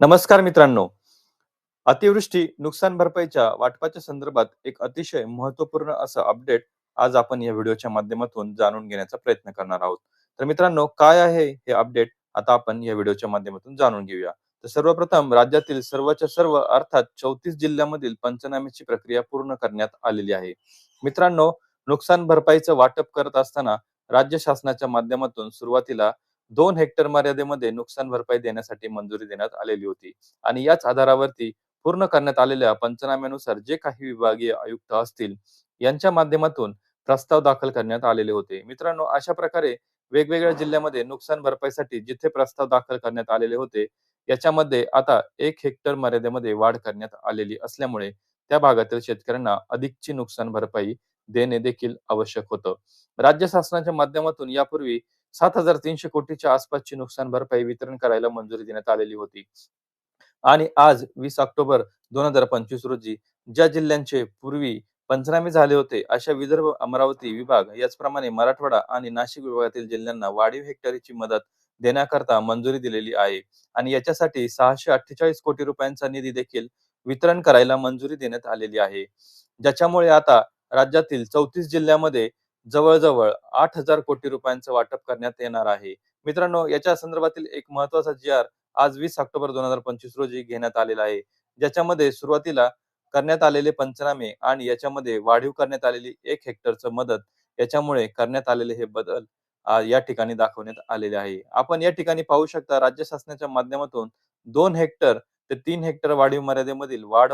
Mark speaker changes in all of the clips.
Speaker 1: नमस्कार मित्रांनो. अतिवृष्टी नुकसान भरपाईच्या वाटपाच्या संदर्भात एक अतिशय महत्त्वपूर्ण असं अपडेट आज आपण या व्हिडिओच्या माध्यमातून जाणून घेण्याचा प्रयत्न करणार आहोत. तर मित्रांनो काय आहे हे अपडेट आता आपण या व्हिडिओच्या माध्यमातून जाणून घेऊया. तर सर्वप्रथम राज्यातील सर्वच्या सर्व अर्थात चौतीस जिल्ह्यामधील पंचनाम्याची प्रक्रिया पूर्ण करण्यात आलेली आहे. मित्रांनो नुकसान भरपाईचं वाटप करत असताना राज्य शासनाच्या माध्यमातून सुरुवातीला दोन हेक्टर मर्यादेमध्ये नुकसान भरपाई देण्यासाठी मंजुरी देण्यात आलेली होती. आणि याच आधारावरती पूर्ण करण्यात आलेल्या पंचनाम्यानुसार जे काही विभागीय आयुक्त असतील यांच्या माध्यमातून प्रस्ताव दाखल करण्यात आलेले होते. मित्रांनो अशा प्रकारे वेगवेगळ्या जिल्ह्यामध्ये नुकसान भरपाईसाठी जिथे प्रस्ताव दाखल करण्यात आलेले होते याच्यामध्ये आता एक हेक्टर मर्यादेमध्ये वाढ करण्यात आलेली असल्यामुळे त्या भागातील शेतकऱ्यांना अधिकची नुकसान भरपाई देणे देखील आवश्यक होतं. राज्य शासनाच्या माध्यमातून यापूर्वी सात हजार तीनशे कोटीच्या आसपासची नुकसान भरपाई वितरण करायला मंजुरी देण्यात आलेली होती. आणि आज वीस ऑक्टोबर दोन हजार पंचवीस रोजी ज्या जिल्ह्यांचे पूर्वी पंचनामे झाले होते अशा विदर्भ अमरावती विभाग याचप्रमाणे मराठवाडा आणि नाशिक विभागातील जिल्ह्यांना वाढीव हेक्टरीची मदत देण्याकरता मंजुरी दिलेली आहे. आणि याच्यासाठी सहाशे अठ्ठेचाळीस कोटी रुपयांचा निधी देखील वितरण करायला मंजुरी देण्यात आलेली आहे. ज्याच्यामुळे आता राज्यातील चौतीस जिल्ह्यामध्ये जवळजवळ आठ हजार कोटी रुपयांचं वाटप करण्यात येणार आहे. मित्रांनो याच्या संदर्भातील एक महत्त्वाचा जी आर आज वीस ऑक्टोबर दोन हजार पंचवीस रोजी घेण्यात आलेला आहे. ज्याच्यामध्ये सुरुवातीला करण्यात आलेले पंचनामे आणि याच्यामध्ये वाढीव करण्यात आलेली एक हेक्टरचं मदत याच्यामुळे करण्यात आलेले हे बदल या ठिकाणी दाखवण्यात आलेले आहे. आपण या ठिकाणी पाहू शकता राज्य शासनाच्या माध्यमातून दोन हेक्टर ते तीन हेक्टर वाढीव मर्यादेमधील वाढ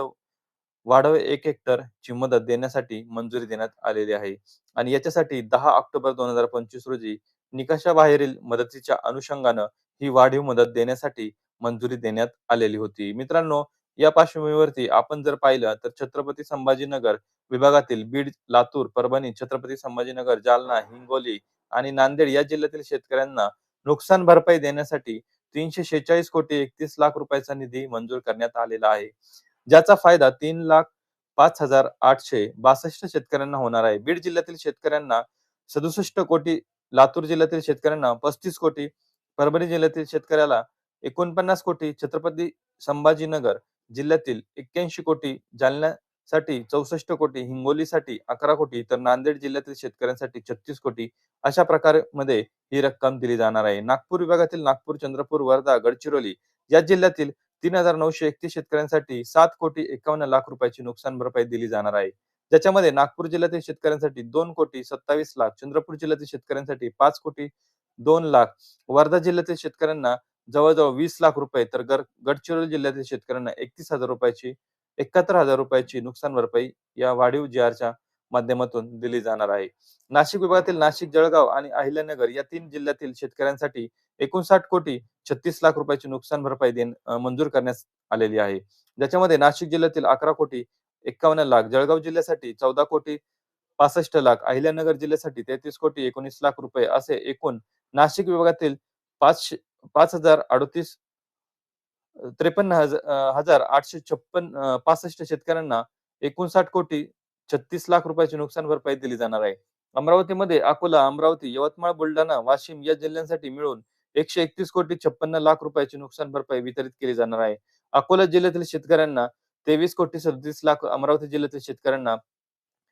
Speaker 1: वाढव एक हेक्टर ची मदत देण्यासाठी मंजुरी देण्यात आलेली आहे. आणि याच्यासाठी दहा ऑक्टोबर दोन हजार पंचवीस रोजी निकषाबाहेरील मदतीच्या अनुषंगानं ही वाढीव मदत देण्यासाठी मंजुरी देण्यात आलेली होती. मित्रांनो या पार्श्वभूमीवरती आपण जर पाहिलं तर छत्रपती संभाजीनगर विभागातील बीड लातूर परभणी छत्रपती संभाजीनगर जालना हिंगोली आणि नांदेड या जिल्ह्यातील शेतकऱ्यांना नुकसान भरपाई देण्यासाठी तीनशे शेहेचाळीस कोटी एकतीस लाख रुपयाचा निधी मंजूर करण्यात आलेला आहे. ज्याचा फायदा तीन लाख पाच हजार आठशे बासष्ट शेतकऱ्यांना होणार आहे. बीड जिल्ह्यातील शेतकऱ्यांना सदुसष्ट कोटी लातूर जिल्ह्यातील शेतकऱ्यांना पस्तीस कोटी परभणी जिल्ह्यातील शेतकऱ्याला एकोणपन्नास कोटी छत्रपती संभाजीनगर जिल्ह्यातील एक्क्याऐंशी कोटी जालन्यासाठी चौसष्ट कोटी हिंगोलीसाठी अकरा कोटी तर नांदेड जिल्ह्यातील शेतकऱ्यांसाठी छत्तीस कोटी अशा प्रकारे मध्ये ही रक्कम दिली जाणार आहे. नागपूर विभागातील नागपूर चंद्रपूर वर्धा गडचिरोली या जिल्ह्यातील तीन हजार नऊशे एकतीस शेतकऱ्यांसाठी सात कोटी एकावन्न लाख रुपयाची नुकसान भरपाई दिली जाणार आहे. ज्याच्यामध्ये नागपूर जिल्ह्यातील शेतकऱ्यांसाठी दोन कोटी सत्तावीस लाख चंद्रपूर जिल्ह्यातील शेतकऱ्यांसाठी पाच कोटी दोन लाख वर्धा जिल्ह्यातील शेतकऱ्यांना जवळजवळ वीस लाख रुपये तर गडचिरोली जिल्ह्यातील शेतकऱ्यांना एकतीस हजार रुपयाची एकाहत्तर हजार रुपयाची नुकसान भरपाई या वाढीव जी आरच्या माध्यमातून दिली जाणार आहे. नाशिक विभागातील नाशिक जळगाव आणि अहिल्यानगर या तीन जिल्ह्यातील शेतकऱ्यांसाठी एकोणसाठ कोटी छत्तीस लाख रुपयाची नुकसान भरपाई देण मंजूर करण्यात आलेली आहे. ज्याच्यामध्ये नाशिक जिल्ह्यातील अकरा कोटी एक्कावन्न लाख जळगाव जिल्ह्यासाठी चौदा कोटी पासष्ट लाख अहिल्यानगर जिल्ह्यासाठी तेहतीस कोटी एकोणीस लाख रुपये असे एकूण नाशिक विभागातील पाचशे पाच हजार अडतीस त्रेपन्न हजार आठशे छप्पन पासष्ट शेतकऱ्यांना एकोणसाठ कोटी छत्तीस लाख रुपयाची नुकसान भरपाई दिली जाणार आहे. अमरावतीमध्ये अकोला अमरावती यवतमाळ बुलढाणा वाशिम या जिल्ह्यांसाठी मिळून एकशे एकतीस कोटी छप्पन्न लाख रुपयाची नुकसान भरपाई वितरित केली जाणार आहे. अकोला जिल्ह्यातील शेतकऱ्यांना तेवीस कोटी सदतीस लाख अमरावती जिल्ह्यातील शेतकऱ्यांना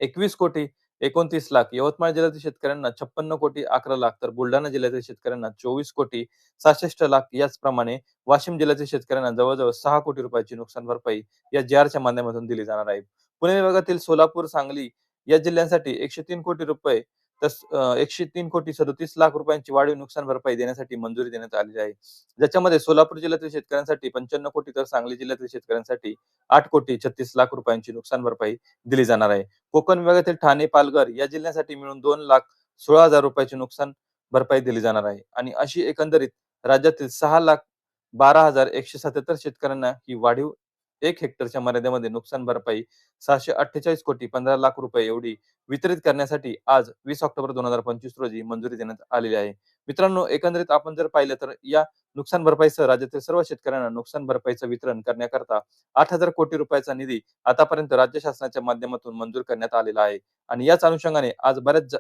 Speaker 1: एकवीस कोटी एकोणतीस लाख यवतमाळ जिल्ह्यातील शेतकऱ्यांना छप्पन्न कोटी अकरा लाख तर बुलढाणा जिल्ह्यातील शेतकऱ्यांना चोवीस कोटी सहासष्ट लाख याचप्रमाणे वाशिम जिल्ह्यातील शेतकऱ्यांना जवळजवळ सहा कोटी रुपयाची नुकसान भरपाई या जी माध्यमातून दिली जाणार आहे. पुणे विभागातील सोलापूर सांगली या जिल्ह्यांसाठी एकशे तीन कोटी रुपये तर एकशे तीन कोटी सदतीस लाख रुपयांची वाढीव नुकसान भरपाई देण्यासाठी मंजुरी देण्यात आलेली आहे. ज्याच्यामध्ये सोलापूर जिल्ह्यातील शेतकऱ्यांसाठी पंच्याण्णव कोटी तर सांगली जिल्ह्यातील शेतकऱ्यांसाठी आठ कोटी छत्तीस लाख रुपयांची नुकसान भरपाई दिली जाणार आहे. कोकण विभागातील ठाणे पालघर या जिल्ह्यासाठी मिळून दोन लाख सोळा हजार रुपयाची नुकसान भरपाई दिली जाणार आहे. आणि अशी एकंदरीत राज्यातील सहा लाख बारा हजार एकशे सत्याहत्तर शेतकऱ्यांना ही वाढीव एक हेक्टरच्या मर्यादेमध्ये नुकसान भरपाई सहाशे अठ्ठेचाळीस कोटी पंधरा लाख रुपये एवढी वितरित करण्यासाठी आज वीस ऑक्टोबर दोन हजार पंचवीस रोजी मंजुरी देण्यात आलेली आहे. मित्रांनो एकंदरीत आपण जर पाहिलं तर या नुकसान भरपाईसह राज्यातील सर्व शेतकऱ्यांना नुकसान भरपाईचं वितरण करण्याकरता आठ हजार कोटी रुपयाचा निधी आतापर्यंत राज्य शासनाच्या माध्यमातून मंजूर करण्यात आलेला आहे. आणि याच अनुषंगाने आज बऱ्याच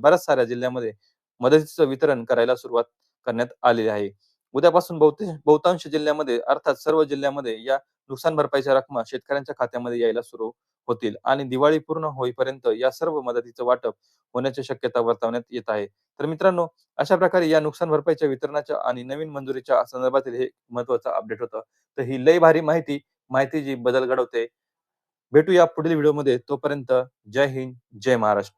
Speaker 1: बऱ्याच साऱ्या जिल्ह्यामध्ये मदतीचं वितरण करायला सुरुवात करण्यात आलेली आहे. उद्यापासून बहुते बहुतांश जिल्ह्यामध्ये अर्थात सर्व जिल्ह्यामध्ये या नुकसान भरपाईच्या रकमा शेतकऱ्यांच्या खात्यामध्ये यायला सुरू होतील आणि दिवाळी पूर्ण होईपर्यंत या सर्व मदतीचं वाटप होण्याची शक्यता वर्तवण्यात येत आहे. तर मित्रांनो अशा प्रकारे या नुकसान भरपाईच्या वितरणाच्या आणि नवीन मंजुरीच्या संदर्भातील हे महत्वाचं अपडेट होतं. तर ही लय भारी माहिती माहिती जी बदल घडवते. भेटूया पुढील व्हिडिओमध्ये. तोपर्यंत जय हिंद जय महाराष्ट्र.